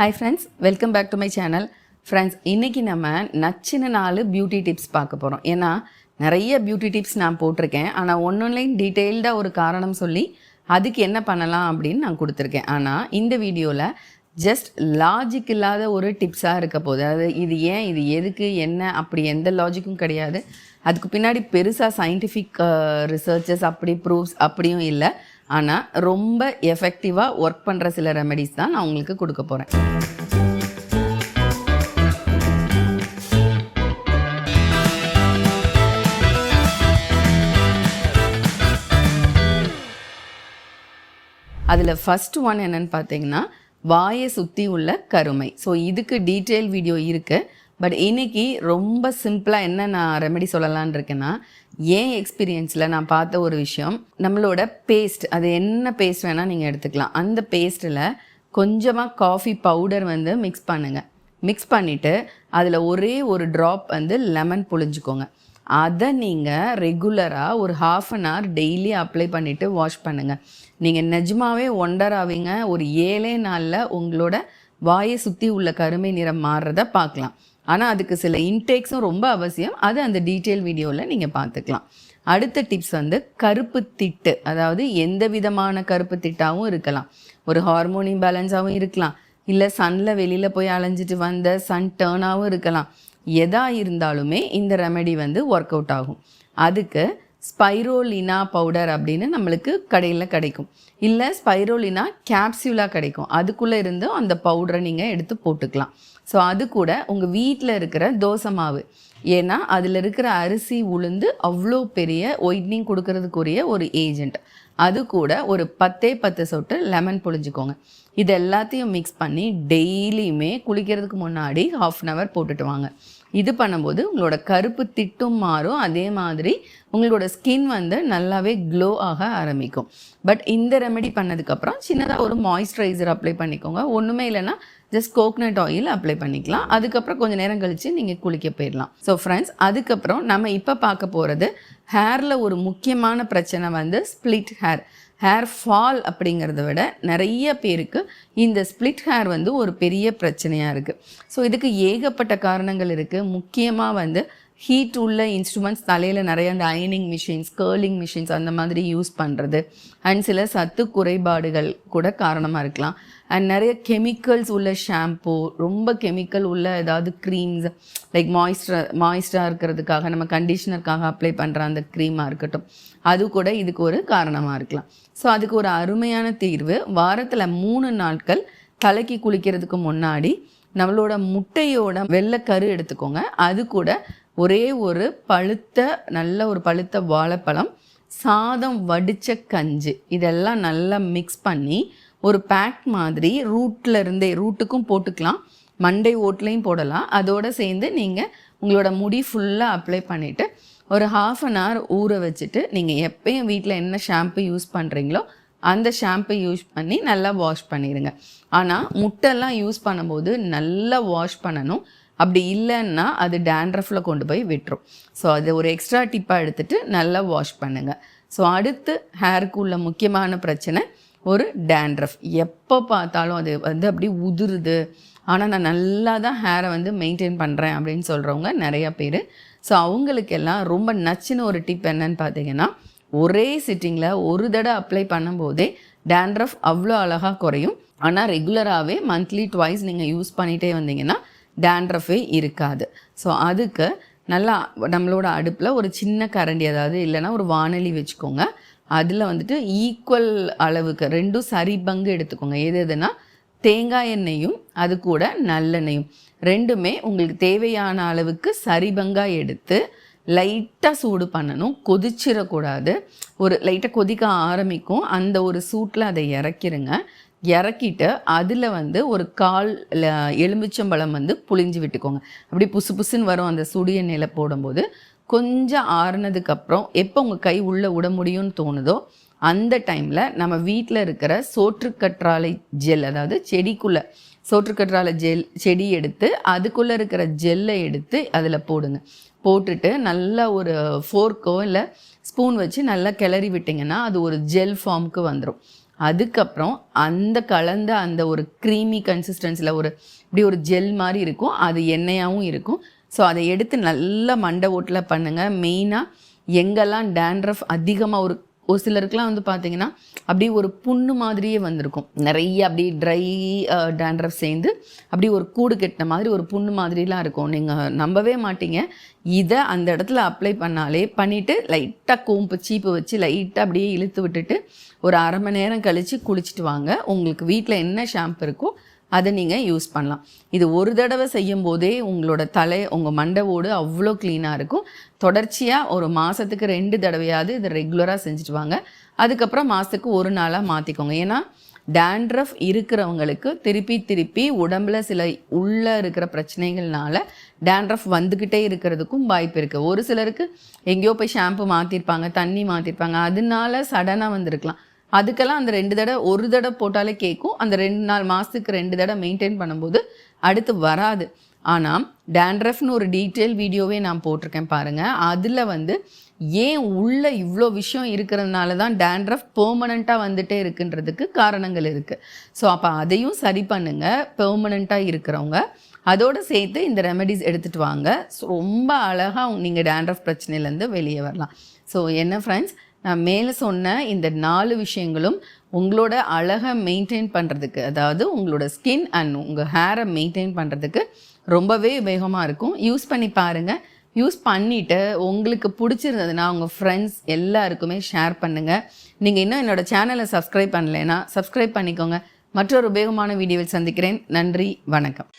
Hi friends welcome back to my channel friends இன்றைக்கி நம்ம நச்சின நாலு பியூட்டி டிப்ஸ் பார்க்க போகிறோம் ஏன்னா நிறைய பியூட்டி டிப்ஸ் நான் போட்டிருக்கேன். ஆனால் ஒன்லைன் டீட்டெயில்டாக ஒரு காரணம் சொல்லி அதுக்கு என்ன பண்ணலாம் அப்படின்னு நான் கொடுத்துருக்கேன். ஆனால் இந்த வீடியோவில் ஜஸ்ட் லாஜிக் இல்லாத ஒரு டிப்ஸாக இருக்க போகுது. அதாவது இது ஏன் இது எதுக்கு என்ன அப்படி எந்த லாஜிக்கும் கிடையாது. அதுக்கு பின்னாடி பெருசாக சயின்டிஃபிக் ரிசர்ச்சஸ் அப்படி ப்ரூஃப்ஸ் அப்படியும் இல்லை. ஆனால் ரொம்ப எஃபெக்டிவாக ஒர்க் பண்ணுற சில ரெமெடிஸ் தான் நான் உங்களுக்கு கொடுக்க போகிறேன் அதில் ஃபஸ்ட் ஒன் என்னன்னு பார்த்தீங்கன்னா வாயை சுற்றி உள்ள கருமை. ஸோ இதுக்கு டீட்டெயில் வீடியோ இருக்குது பட் இன்னைக்கு ரொம்ப சிம்பிளாக என்ன நான் ரெமெடி சொல்லலான் இருக்கேன்னா ஏன் எக்ஸ்பீரியன்ஸில் நான் பார்த்த ஒரு விஷயம் நம்மளோட பேஸ்ட் அது என்ன பேஸ்ட் வேணால் நீங்கள் எடுத்துக்கலாம். அந்த பேஸ்ட்டில் கொஞ்சமாக காஃபி பவுடர் வந்து மிக்ஸ் பண்ணுங்கள் மிக்ஸ் பண்ணிவிட்டு அதில் ஒரே ஒரு ட்ராப் வந்து லெமன் புழிஞ்சுக்கோங்க. அதை நீங்கள் ரெகுலராக ஒரு half an hour daily apply பண்ணிவிட்டு வாஷ் பண்ணுங்கள் நீங்கள் நிஜமாவே ஒண்டர் ஆவீங்க. ஒரு ஏழே நாளில் உங்களோட வாயை சுற்றி உள்ள கருமை நிறம் மாறுறத பார்க்கலாம். ஆனால் அதுக்கு சில இன்டேக்ஸும் ரொம்ப அவசியம். அது அந்த டீட்டெயில் வீடியோவில் நீங்கள் பார்த்துக்கலாம். அடுத்த டிப்ஸ் வந்து கருப்பு திட்டு. அதாவது எந்த விதமான கருப்பு திட்டாகவும் இருக்கலாம். ஒரு ஹார்மோனி பேலன்ஸாகவும் இருக்கலாம். இல்லை சன்னில் வெளியில் போய் அலைஞ்சிட்டு வந்த சன் டேர்னாகவும் இருக்கலாம். எதா இருந்தாலுமே இந்த ரெமெடி வந்து ஒர்க் அவுட் ஆகும். அதுக்கு ஸ்பைரோலினா பவுடர் அப்படின்னு நம்மளுக்கு கடையில் கிடைக்கும். இல்லை ஸ்பைரோலினா கேப்சியூலாக கிடைக்கும். அதுக்குள்ளே இருந்து அந்த பவுடரை நீங்கள் எடுத்து போட்டுக்கலாம். ஸோ அது கூட உங்கள் வீட்டில் இருக்கிற தோசை மாவு. ஏன்னா அதில் இருக்கிற அரிசி உளுந்து அவ்வளோ பெரிய ஒயிட்னிங் கொடுக்கறதுக்குரிய ஒரு ஏஜெண்ட் அது கூட ஒரு பத்தே பத்து சொட்டு லெமன் புழிஞ்சுக்கோங்க. இது எல்லாத்தையும் மிக்ஸ் பண்ணி டெய்லியுமே குளிக்கிறதுக்கு முன்னாடி ஹாஃப் அன் ஹவர் போட்டுட்டு வாங்க. இது பண்ணும்போது உங்களோட கருப்பு திட்டும் மாறும். அதே மாதிரி உங்களோட ஸ்கின் வந்து நல்லாவே க்ளோ ஆக ஆரம்பிக்கும். பட் இந்த ரெமெடி பண்ணதுக்கப்புறம் சின்னதாக ஒரு மாய்ஸ்சரைசர் அப்ளை பண்ணிக்கோங்க. ஒன்றுமே இல்லைன்னா ஜஸ்ட் கோக்னட் ஆயில் அப்ளை பண்ணிக்கலாம். அதுக்கப்புறம் கொஞ்சம் நேரம் கழித்து நீங்கள் குளிக்க போயிடலாம். ஸோ ஃப்ரெண்ட்ஸ் அதுக்கப்புறம் நம்ம இப்போ பார்க்க போகிறது ஹேரில் ஒரு முக்கியமான பிரச்சனை வந்து ஸ்ப்ளிட் ஹேர் ஹேர் ஃபால் அப்படிங்கிறத விட நிறைய பேருக்கு இந்த ஸ்ப்ளிட் ஹேர் வந்து ஒரு பெரிய பிரச்சனையாக இருக்குது ஸோ இதுக்கு ஏகப்பட்ட காரணங்கள் இருக்குது முக்கியமாக வந்து ஹீட் உள்ள இன்ஸ்ட்ருமெண்ட்ஸ் தலையில் நிறைய அந்த அயனிங் மிஷின்ஸ் கேர்லிங் மிஷின்ஸ் அந்த மாதிரி யூஸ் பண்ணுறது அண்ட் சில சத்து குறைபாடுகள் கூட காரணமாக இருக்கலாம். அண்ட் நிறைய கெமிக்கல்ஸ் உள்ள ஷாம்பூ ரொம்ப கெமிக்கல் உள்ள ஏதாவது க்ரீம்ஸ் லைக் மாய்ஸ்டர் மாய்ஸ்டராக இருக்கிறதுக்காக நம்ம கண்டிஷனருக்காக அப்ளை பண்ணுற அந்த க்ரீமாக இருக்கட்டும். அது கூட இதுக்கு ஒரு காரணமாக இருக்கலாம். ஸோ அதுக்கு ஒரு அருமையான தீர்வு வாரத்தில் மூணு நாட்கள் தலைக்கு குளிக்கிறதுக்கு முன்னாடி நம்மளோட முட்டையோட வெள்ளைக்கரு எடுத்துக்கோங்க. அது கூட ஒரே ஒரு பழுத்த நல்ல ஒரு பழுத்த வாழைப்பழம் சாதம் வடித்த கஞ்சி. இதெல்லாம் நல்லா மிக்ஸ் பண்ணி ஒரு பேக் மாதிரி ரூட்டில் இருந்தே ரூட்டுக்கும் போட்டுக்கலாம். மண்டை ஓட்லையும் போடலாம். அதோடு சேர்ந்து நீங்கள் உங்களோட முடி ஃபுல்லாக அப்ளை பண்ணிவிட்டு ஒரு ஹாஃப் அன் ஹவர் ஊற வச்சுட்டு நீங்கள் எப்பயும் வீட்டில் என்ன ஷாம்பு யூஸ் பண்ணுறீங்களோ அந்த ஷாம்பு யூஸ் பண்ணி நல்லா வாஷ் பண்ணிடுங்க ஆனால் முட்டைலாம் யூஸ் பண்ணும்போது நல்லா வாஷ் பண்ணணும். அப்படி இல்லைன்னா அது டேண்ட்ரஃபில் கொண்டு போய் விட்டுரும். ஸோ அது ஒரு எக்ஸ்ட்ரா டிப்பாக எடுத்துகிட்டு நல்லா வாஷ் பண்ணுங்கள் ஸோ அடுத்து ஹேருக்கு உள்ள முக்கியமான பிரச்சனை ஒரு டேண்ட்ரஃப் எப்போ பார்த்தாலும் அது வந்து அப்படி உதிருது. ஆனால் நான் நல்லா தான் ஹேரை வந்து மெயின்டைன் பண்ணுறேன் அப்படின்னு சொல்கிறவங்க நிறையா பேர். ஸோ அவங்களுக்கெல்லாம் ரொம்ப நச்சுன்னு ஒரு டிப் என்னன்னு பார்த்தீங்கன்னா ஒரே சிட்டிங்கில் ஒரு தடவை அப்ளை பண்ணும்போதே டேண்ட்ரஃப் அவ்வளோ அழகாக குறையும். ஆனால் ரெகுலராகவே மந்த்லி ட்வைஸ் நீங்கள் யூஸ் பண்ணிகிட்டே வந்தீங்கன்னா டேண்ட்ரஃபே இருக்காது. ஸோ அதுக்கு நல்லா நம்மளோட அடுப்பில் ஒரு சின்ன கரண்டி அதாவது இல்லைன்னா ஒரு வானொலி வச்சுக்கோங்க. அதில் வந்துட்டு ஈக்குவல் அளவுக்கு ரெண்டும் சரி பங்கு எடுத்துக்கோங்க. எது எதுனா தேங்காய் எண்ணெயும் அது கூட நல்லெண்ணெயும். ரெண்டுமே உங்களுக்கு தேவையான அளவுக்கு சரிபங்காக எடுத்து லைட்டாக சூடு பண்ணணும். கொதிச்சிடக்கூடாது. ஒரு லைட்டாக கொதிக்க ஆரம்பிக்கும். அந்த ஒரு சூட்டில் அதை இறக்கிருங்க. இறக்கிட்டு அதில் வந்து ஒரு கால் எலுமிச்சம்பழம் வந்து புளிஞ்சு விட்டுக்கோங்க. அப்படி புசு புசுன்னு வரும் அந்த சுடு எண்ணெயில் போடும்போது கொஞ்சம் ஆறுனதுக்கப்புறம் எப்போ உங்கள் கை உள்ளே விட முடியும்னு தோணுதோ அந்த டைமில் நம்ம வீட்டில் இருக்கிற சோற்றுக்கற்றாழை ஜெல் அதாவது செடிக்குள்ளே சோற்றுக்கற்றாழை ஜெல் செடி எடுத்து அதுக்குள்ளே இருக்கிற ஜெல்லை எடுத்து அதில் போடுங்க. போட்டுட்டு நல்லா ஒரு ஃபோர்க்கோ இல்லை ஸ்பூன் வச்சு நல்லா கிளறி விட்டிங்கன்னா அது ஒரு ஜெல் ஃபார்முக்கு வந்துடும் அதுக்கப்புறம் அந்த கலந்த அந்த ஒரு க்ரீமி கன்சிஸ்டன்சியில் ஒரு இப்படி ஒரு ஜெல் மாதிரி இருக்கும். அது எண்ணெயாகவும் இருக்கும். ஸோ அதை எடுத்து நல்லா மண்டை ஓட்டில் பண்ணுங்கள் மெயினாக எங்கெல்லாம் டேண்ட்ரஃப் அதிகமாக ஒரு ஒரு சிலருக்குலாம் வந்து பார்த்தீங்கன்னா அப்படியே ஒரு புண்ணு மாதிரியே வந்திருக்கும். நிறைய அப்படியே ட்ரை டேண்ட்ரஃப் சேர்ந்து அப்படியே ஒரு கூடு கெட்டின மாதிரி ஒரு புண்ணு மாதிரிலாம் இருக்கும். நீங்கள் நம்பவே மாட்டீங்க. இதை அந்த இடத்துல அப்ளை பண்ணாலே பண்ணிவிட்டு லைட்டாக கோம்பு சீப்பு வச்சு லைட்டாக அப்படியே இழுத்து விட்டுட்டு ஒரு அரை மணி நேரம் கழித்து குளிச்சுட்டு வாங்க. உங்களுக்கு வீட்டில் என்ன ஷாம்பு இருக்கோ அதை நீங்கள் யூஸ் பண்ணலாம். இது ஒரு தடவை செய்யும் போதே உங்களோட தலை உங்கள் மண்டவோடு அவ்வளோ க்ளீனாக இருக்கும். தொடர்ச்சியாக ஒரு மாதத்துக்கு ரெண்டு தடவையாவது இதை ரெகுலராக செஞ்சுட்டு வாங்க. அதுக்கப்புறம் மாதத்துக்கு ஒரு நாளாக மாற்றிக்கோங்க ஏன்னா டேண்ட்ரஃப் இருக்கிறவங்களுக்கு திருப்பி திருப்பி உடம்புல சில உள்ளே இருக்கிற பிரச்சனைகள்னால டேண்ட்ரஃப் வந்துக்கிட்டே இருக்கிறதுக்கும் வாய்ப்பு இருக்குது ஒரு சிலருக்கு எங்கேயோ போய் ஷாம்பு மாற்றிருப்பாங்க தண்ணி மாற்றிருப்பாங்க அதனால சடனாக வந்திருக்கலாம். அதுக்கெல்லாம் அந்த ரெண்டு தடவை ஒரு தடவை போட்டாலே கேட்கும் அந்த ரெண்டு நாள் மாதத்துக்கு ரெண்டு தடவை மெயின்டைன் பண்ணும்போது அடுத்து வராது. ஆனால் டேண்ட்ரஃப்னு ஒரு டீட்டெயில் வீடியோவே நான் போட்டிருக்கேன் பாருங்கள் அதில் வந்து ஏன் உள்ள இவ்வளோ விஷயம் இருக்கிறதுனால தான் டேண்ட்ரஃப் பெர்மனண்ட்டாக வந்துட்டே இருக்குன்றதுக்கு காரணங்கள் இருக்குது ஸோ அப்போ அதையும் சரி பண்ணுங்கள் பெர்மனண்ட்டாக இருக்கிறவங்க அதோடு சேர்த்து இந்த ரெமெடிஸ் எடுத்துகிட்டு வாங்க. ஸோ ரொம்ப அழகாக நீங்கள் டேண்ட்ரஃப் பிரச்சனையிலேருந்து வெளியே வரலாம். ஸோ என்ன ஃப்ரெண்ட்ஸ் நான் மேலே சொன்ன இந்த நாலு விஷயங்களும் உங்களோட அழகை மெயின்டைன் பண்ணுறதுக்கு அதாவது உங்களோட ஸ்கின் அண்ட் உங்கள் ஹேரை மெயின்டைன் பண்ணுறதுக்கு ரொம்பவே உபயோகமாக இருக்கும். யூஸ் பண்ணி பாருங்கள் யூஸ் பண்ணிவிட்டு உங்களுக்கு பிடிச்சிருந்ததுன்னா உங்கள் ஃப்ரெண்ட்ஸ் எல்லாருக்குமே ஷேர் பண்ணுங்கள் நீங்கள் இன்னும் என்னோடய சேனலை சப்ஸ்கிரைப் பண்ணலைன்னா சப்ஸ்கிரைப் பண்ணிக்கோங்க. மற்றொரு உபயோகமான வீடியோவில் சந்திக்கிறேன். நன்றி வணக்கம்.